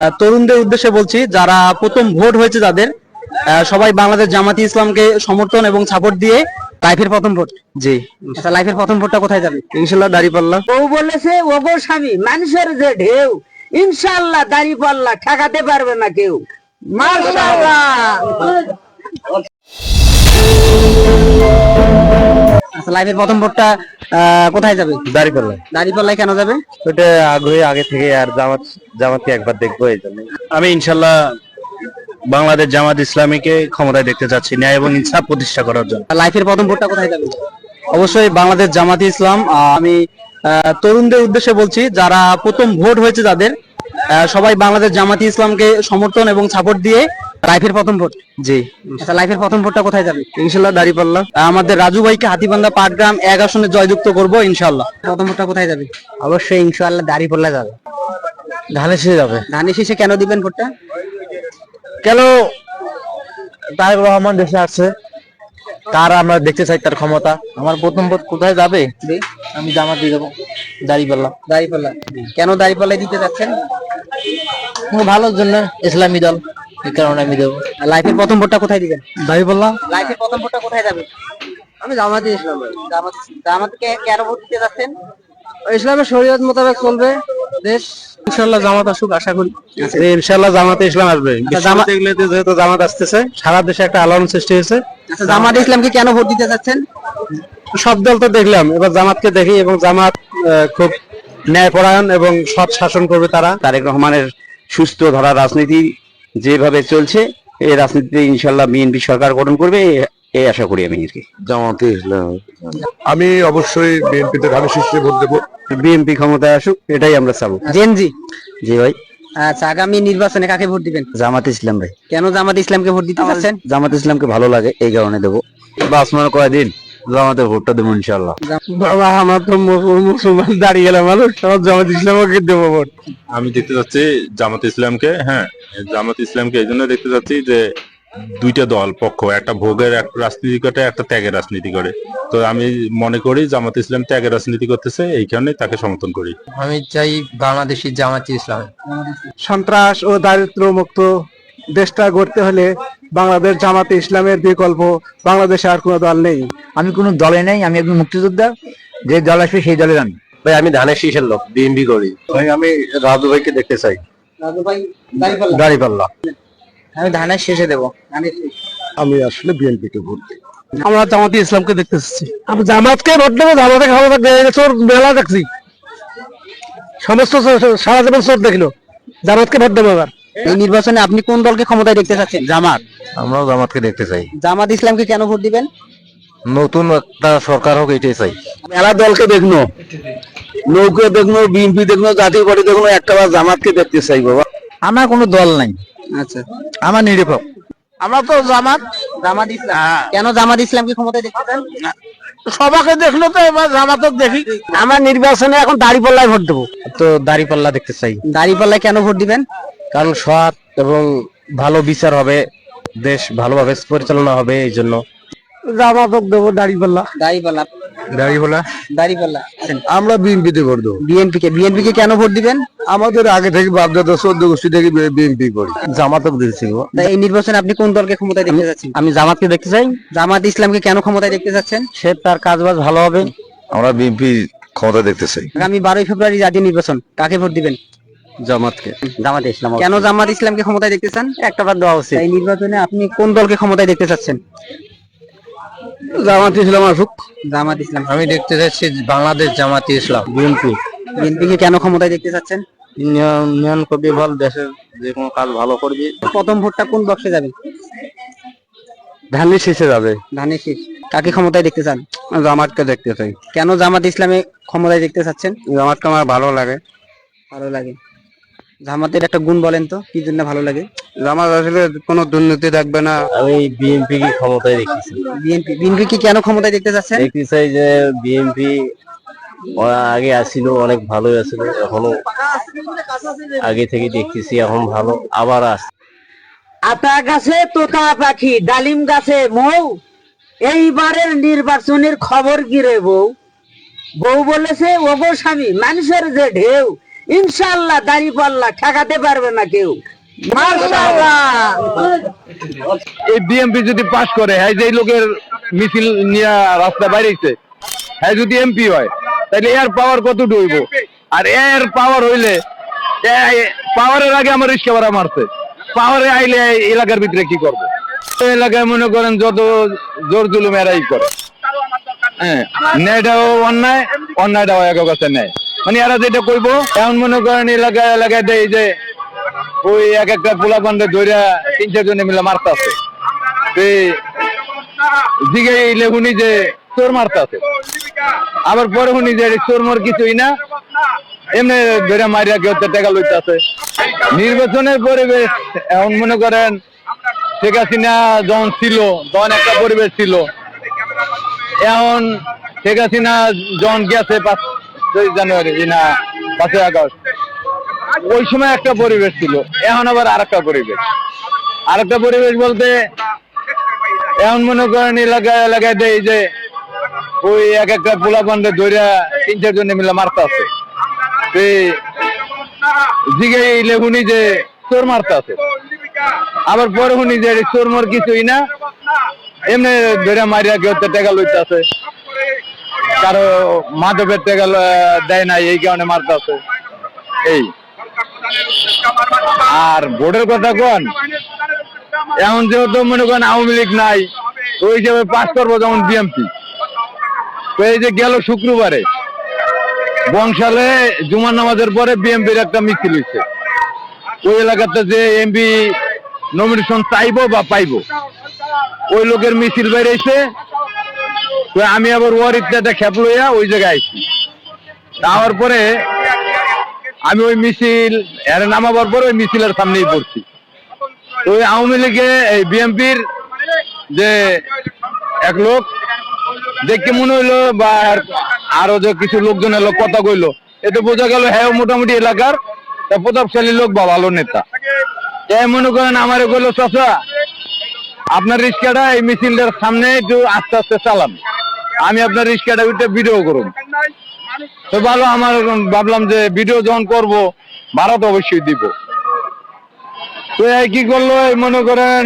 আহ, তরুণদের উদ্দেশ্যে বলছি যারা প্রথম ভোট হয়েছে যাদের সবাই বাংলাদেশ জামাতি ইসলামকে সমর্থন এবং সাপোর্ট দিয়ে লাইফের প্রথম ভোট। জি। আচ্ছা লাইফের প্রথম ভোটটা কোথায় যাবে? ইনশাল্লাহ দাঁড়িপাল্লা বউ বলেছে ওগো স্বামী মানুষের যে ঢেউ ইনশাল্লাহ দাড়ি পাল্লা ঠেকাতে পারবে না কেউ। মার্শাল্লাহ আচ্ছা লাইফের প্রথম ভোটটা কোথায় যাবে? দাঁড়িপাল্লায়। কেন যাবে? ওটা আগ্রহী আগে থেকে আর জামাত জামাতকে একবার দেখব এই জন্য। আমি ইনশাল্লাহ বাংলাদেশ জামাত ইসলামীকে ক্ষমতায় দেখতে চাচ্ছি ন্যায় এবং ইনসাফ প্রতিষ্ঠা করার জন্য। লাইফের প্রথম ভোটটা কোথায় যাবে? অবশ্যই বাংলাদেশ জামাতি ইসলাম আহ, আমি আহ, তরুণদের উদ্দেশ্যে বলছি যারা প্রথম ভোট হয়েছে যাদের আহ, সবাই বাংলাদেশ জামাতি ইসলামকে সমর্থন এবং সাপোর্ট দিয়ে লাইফের প্রথম ভোট? জি। আচ্ছা লাইফের প্রথম ভোটটা কোথায় যাবে? ইনশাল্লাহ দাঁড়িপাল্লা। আমাদের রাজু ভাইকে হাতিবান্ধা পাটগ্রাম এক আসনে জয়যুক্ত করব ইনশাল্লাহ। প্রথম ভোটটা কোথায় যাবে? অবশ্যই ইনশাআল্লাহ দাঁড়িপাল্লা যাবে। ধানের শেষে যাবে। ধানের শীষে কেন দিবেন ভোটটা? কেন রহমান দেশে আসছে? তার আমরা দেখতে চাই তার ক্ষমতা? আমার প্রথম ভোট কোথায় যাবে? আমি জামা দিয়ে দেবো। দাঁড়িপাল্লা। দাঁড়িপাল্লা। কেন দাঁড়িপাল্লায় দিতে যাচ্ছেন? ভালোর জন্য ইসলামী দল। এই কারণে আমি দেবো। লাইফের প্রথম ভোটটা কোথায় দিবেন? দাঁড়িপাল্লা লাইফের প্রথম ভোটটা কোথায় যাবে? আমি জামাতে ইসলাম জামাত জামাতকে কেন ভোট দিতে যাচ্ছেন? ইসলামের শরীয়ত মোতাবেক চলবে দেশ। ইনশাল্লাহ জামাত আসুক আশা করি। আচ্ছা। ইনশাল্লাহ জামাতে ইসলাম আসবে। এগুলোতে যেহেতু জামাত আসতেছে সারা দেশে একটা আলোড়ন সৃষ্টি হয়েছে। আচ্ছা জামাত ইসলামকে কেন ভোট দিতে যাচ্ছেন? সব দল তো দেখলাম এবার জামাতকে দেখি এবং জামাত আহ, খুব ন্যায়পরায়ণ এবং সৎ শাসন করবে তারা। তারেক রহমানের সুস্থ ধরা রাজনীতি যেভাবে চলছে এই রাজনীতিতে ইনশাল্লাহ বিএনপি সরকার গঠন করবে এই আশা করি আমি আর কি জামাতে ইসলাম। আমি অবশ্যই বিএনপিতে ধানের শীর্ষে ভোট দেবো। বিএনপি ক্ষমতায় আসুক এটাই আমরা চাবো। জেনজি জি। ভাই। আচ্ছা আগামী নির্বাচনে কাকে ভোট দিবেন? জামাত ইসলাম ভাই। কেন জামাত ইসলামকে ভোট দিতে যাচ্ছেন জামাত ইসলামকে ভালো লাগে এই কারণে দেবো। বাস মনে কয়দিন? জামাতে ভোটটা দেবো ইনশাল্লাহ বাবা আমার তো মুসলমান দাঁড়িয়ে গেলাম মানুষ সব জামাত ইসলামকে দেবো ভোট। আমি দেখতে চাচ্ছি জামাত ইসলামকে হ্যাঁ জামাত ইসলামকে এই জন্য দেখতে চাচ্ছি যে দুইটা দল পক্ষ একটা ভোগের একটা রাজনীতি করে একটা ত্যাগের রাজনীতি করে। তো আমি মনে করি জামাত ইসলাম ত্যাগের রাজনীতি করতেছে এই কারণে তাকে সমর্থন করি। আমি চাই বাংলাদেশি জামাতি ইসলাম। সন্ত্রাস ও দারিদ্র মুক্ত দেশটা গড়তে হলে বাংলাদেশ জামাতে ইসলামের বিকল্প বাংলাদেশে আর কোনো দল নেই। আমি কোনো দলে নেই আমি একজন মুক্তিযোদ্ধা। যে দল আসবে সেই দলে আমি। ভাই আমি ধানের শীষের লোক বিএনপি করি। ভাই আমি রাজু ভাইকে দেখতে চাই। রাজু ভাই দাঁড়িপাল্লা আমি ধানের শেষে দেবো। আমি আসলে বিএনপি কে ভোট দিই। আমরা জামাতে ইসলামকে দেখতে এসেছি। আমি জামাতকে ভোট দেবো জামাতে খাওয়া চোর মেলা দেখছি। সমস্ত সারা জীবন চোর দেখল। জামাতকে ভোট দেবো এবার। এই নির্বাচনে আপনি কোন দলকে ক্ষমতায় দেখতে চাচ্ছেন? জামাত। আমরাও জামাতকে দেখতে চাই। জামাত ইসলামকে কেন ভোট দিবেন? নতুন একটা সরকার হোক এটাই চাই। মেলা দলকে দেখনো। নৌকে দেখনো বিএনপি দেখনো জাতীয় পার্টি দেখনো একটা বার জামাতকে দেখতে চাই বাবা। আমার কোনো দল নাই। আচ্ছা। আমার নিরপেক্ষ আমরা তো জামাত। জামাত ইসলাম। কেন জামাত ইসলামকে ক্ষমতায় দেখতে চান? সবাকে দেখল তো এবার জামাতক দেখি। আমার নির্বাচনে এখন দাঁড়িপাল্লায় ভোট দেবো। তো দাড়ি পাল্লা দেখতে চাই। দাঁড়িপাল্লায় কেন ভোট দিবেন? কারণ সৎ এবং ভালো বিচার হবে দেশ ভালোভাবে পরিচালনা হবে এই জন্য। জামাতক দেবো দাঁড়িপাল্লা। দাঁড়িপাল্লা। দাঁড়িপাল্লা? দাঁড়িপাল্লা। আমরা বিএনপি তে ভোট দেবো। বিএনপি কে? বিএনপি কে কেন ভোট দিবেন? আমাদের আগে থেকে বাপদাদা চোদ্দ গোষ্ঠী থেকে বিএনপি করি। জামাতক দিয়েছি এই নির্বাচনে আপনি কোন দলকে ক্ষমতায় দেখতে চাচ্ছেন আমি জামাতকে দেখতে চাই। জামাত ইসলামকে কেন ক্ষমতায় দেখতে চাচ্ছেন সে তার কাজবাজ ভালো হবে। আমরা বিএনপি ক্ষমতা দেখতে চাই। আগামী বারোই ফেব্রুয়ারি জাতীয় নির্বাচন কাকে ভোট দিবেন? জামাতকে। জামাতে ইসলাম কেন জামাত ইসলামকে ক্ষমতায় দেখতে চান? একটা বার দেওয়া উচিত। এই নির্বাচনে আপনি কোন দলকে ক্ষমতায় দেখতে চাচ্ছেন? জামাত ইসলাম আসুক জামাত ইসলাম। আমি দেখতে চাচ্ছি বাংলাদেশ জামাতি ইসলাম বিএনপি। বিএনপি কে কেন ক্ষমতায় দেখতে চাচ্ছেন? ইউনিয়ন করবে ভালো দেশের যে কোনো কাজ ভালো করবে। প্রথম ভোটটা কোন বক্সে যাবে? ধানের শীষে যাবে। ধানের শীষ। কাকে ক্ষমতায় দেখতে চান? জামাতকে দেখতে চাই। কেন জামাত ইসলামে ক্ষমতায় দেখতে চাচ্ছেন? জামাতকে আমার ভালো লাগে। ভালো লাগে। জামাতের একটা গুণ বলেন তো কি জন্য ভালো লাগে? জামাত আসলে কোনো দুর্নীতি থাকবে না। আমি বিএনপি কি ক্ষমতায় রেখেছি বিএনপি বিএনপি কি কেন ক্ষমতায় দেখতে চাচ্ছেন দেখতে চাই যে বিএনপি আগে আসছিল অনেক ভালোই আছিল এখনও আগে থেকে দেখতেছি এখন ভালো আবার আস আতা গাছে তোতা পাখি ডালিম গাছে মৌ এইবারের নির্বাচনের খবর কি রে বউ? বউ বলেছে ওগো স্বামী মানুষের যে ঢেউ ইনশাল্লাহ দাড়ি পাল্লা ঠেকাতে পারবে না কেউ। এই বিএমপি যদি পাশ করে হ্যাঁ যে লোকের মিছিল নিয়ে রাস্তা বাইরেছে হ্যাঁ যদি এমপি হয়, তাহলে পাওয়ার কত আর পাওয়ার হইলে পাওয়ারের আগে আমার রিক্সা ভাড়া মারছে। পাওয়ারে আইলে এলাকার ভিতরে কি করবে? এলাকায় মনে করেন যত জোর জুলুম এরাই করে। হ্যাঁ ন্যায়টাও অন্যায়, অন্যায়টাও এক কাছে নেয় মানে এরা যেটা কইবো এখন মনে করেন এলাকায় এলাকায় দেয় যে ওই এক একটা পোলা পান্ডে ধইরা তিন চারজনে মিলে মারতাছে। দিকে লেগুনি যে চোর মারতাছে। আবার পরে শুনি যে চোর কিছুই না, এমনি ধরে মারিয়া কেউ টাকা নির্বাচনের পরিবেশ এখন মনে করেন শেখ হাসিনা যখন ছিল, তখন একটা পরিবেশ ছিল। এখন শেখ হাসিনা যখন গেছে পাঁচ জানুয়ারি না, পাঁচই আগস্ট। ওই সময় একটা পরিবেশ ছিল, এখন আবার আর একটা পরিবেশ। আর একটা পরিবেশ বলতে, এখন মনে করেন, এলাকায় এলাকায় দেয় যে, ওই এক একটা পোলা পান্ডে ধইরা তিন চারজনে মিলে মারতাছে জিগে লেগুনি যে, চোর মারতাছে আবার পরে শুনি যে চোর মোর কিছুই না। এমনি ধরে মারিয়া কেউ টাকা লইতাছে কারও মাধবের ল- দেয় নাই, এই কারণে মারতাছে এই। আর ভোটের কথা কোন? এখন যেহেতু মনে করেন আওয়ামী লীগ নাই ওই হিসেবে পাস করব যেমন বিএমপি তো এই যে গেল শুক্রবারে বংশালে জুমার নামাজের পরে বিএমপির একটা মিছিল হয়েছে। ওই এলাকাতে যে এমপি নমিনেশন চাইব বা পাইবো, ওই লোকের মিছিল বেরিয়েছে আমি আবার ওর ইত্যাদি খেপ লইয়া ওই জায়গায় আইছি। যাওয়ার পরে আমি ওই মিছিল, এর নামাবার পর ওই মিছিলের সামনেই পড়ছি। ওই আওয়ামী লীগে এই বিএনপির যে এক লোক দেখতে মনে হইল বা আরও যে কিছু লোকজন এলো কথা কইলো, এতে বোঝা গেল হ্যাঁ মোটামুটি এলাকার প্রতাপশালী লোক বা ভালো নেতা। এ মনে করেন আমারে কইলো, চাচা, আপনার রিক্সাটা এই মিছিলটার সামনে একটু আস্তে আস্তে চালান। আমি আপনার রিক্সাটা উঠে ভিডিও করুন। তো ভালো, আমার ভাবলাম যে ভিডিও যখন করব ভাড়া তো অবশ্যই দিব। তো এই কি করল মনে করেন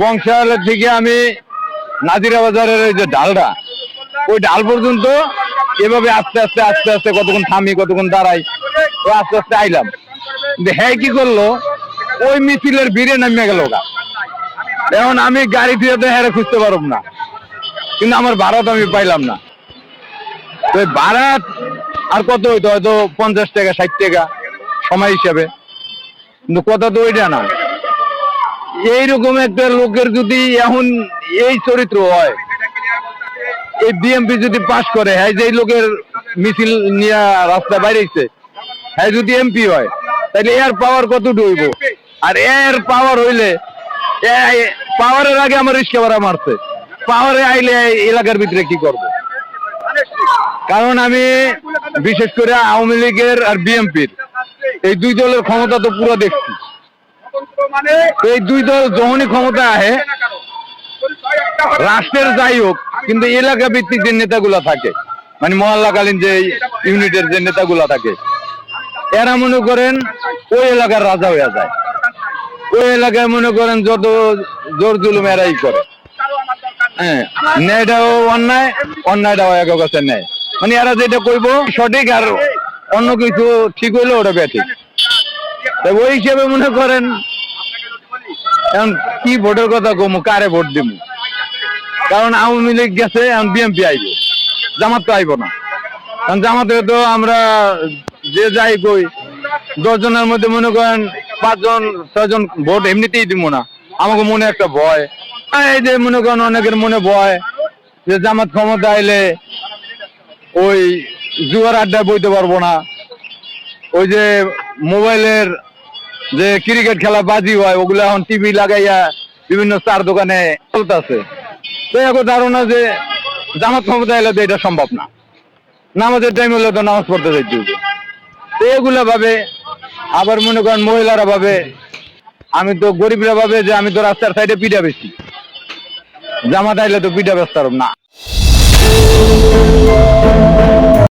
বংশালের থেকে আমি নাজিরা বাজারের ওই যে ডালটা ওই ডাল পর্যন্ত এভাবে আস্তে আস্তে আস্তে আস্তে কতক্ষণ থামি, কতক্ষণ দাঁড়াই তো আস্তে আস্তে আইলাম। হ্যাঁ কি করল, ওই মিছিলের ভিড়ে নামিয়ে গেল এখন আমি গাড়ি দিয়ে তো হ্যাঁ খুঁজতে পারব না। কিন্তু আমার ভাড়া তো আমি পাইলাম না। তো ভাড়া আর কত হইতো? হয়তো পঞ্চাশ টাকা, ষাট টাকা সময় হিসাবে। কিন্তু কথা তো ওইটা না। এইরকম একটা লোকের যদি এখন এই চরিত্র হয়, এই বিএমপি যদি পাশ করে হ্যাঁ যে লোকের মিছিল নিয়ে রাস্তা বাইরেছে হ্যাঁ যদি এমপি হয়, তাহলে এর পাওয়ার কত ডুইব আর এর পাওয়ার হইলে পাওয়ারের আগে আমার রিক্সা ভাড়া মারছে। পাওয়ারে আইলে এলাকার ভিতরে কি করবে? কারণ আমি বিশেষ করে আওয়ামী লীগের আর বিএনপির, এই দুই দলের ক্ষমতা তো পুরো দেখছি। এই দুই দল যখনই ক্ষমতা আহে রাষ্ট্রের যাই হোক, কিন্তু এলাকা ভিত্তিক যে নেতাগুলা থাকে মানে মহল্লাকালীন যে ইউনিটের যে নেতাগুলা থাকে, এরা মনে করেন ওই এলাকার রাজা হয়ে যায়। ওই এলাকায় মনে করেন যত জোর জুলুম এরাই করে। হ্যাঁ ন্যায়টাও অন্যায় অন্যায়টাও এক কাছে নেয় মানে এরা যেটা কইব সঠিক আর অন্য কিছু ঠিক হইলে ওটা ব্যাঠিক ওই হিসেবে মনে করেন, এখন কি ভোটের কথা কমু, কারে ভোট দিব কারণ আওয়ামী লীগ গেছে, এখন বিএনপি আইব। জামাত তো আইব না। কারণ জামাতে তো আমরা যে যাই কই দশ জনের মধ্যে মনে করেন পাঁচজন, ছয়জন ভোট এমনিতেই দিব না। আমাকে মনে একটা ভয়। এই যে মনে করেন অনেকের মনে ভয় যে জামাত ক্ষমতা আইলে ওই জুয়ার আড্ডায় বইতে পারব না। ওই যে মোবাইলের যে ক্রিকেট খেলা বাজি হয়, ওগুলো এখন টিভি লাগাইয়া বিভিন্ন চার দোকানে চলতেছে। তো এখন ধারণা যে জামাত ক্ষমতা এলে তো এটা সম্ভব না। নামাজের টাইম হলে তো নামাজ পড়তে যাইতে হবে তো এগুলো ভাবে আবার মনে করেন মহিলারা ভাবে, আমি তো গরিবরা ভাবে যে আমি তো রাস্তার সাইডে পিঠা বেশি জামাত আইলে তো পিঠা ব্যস্ত না।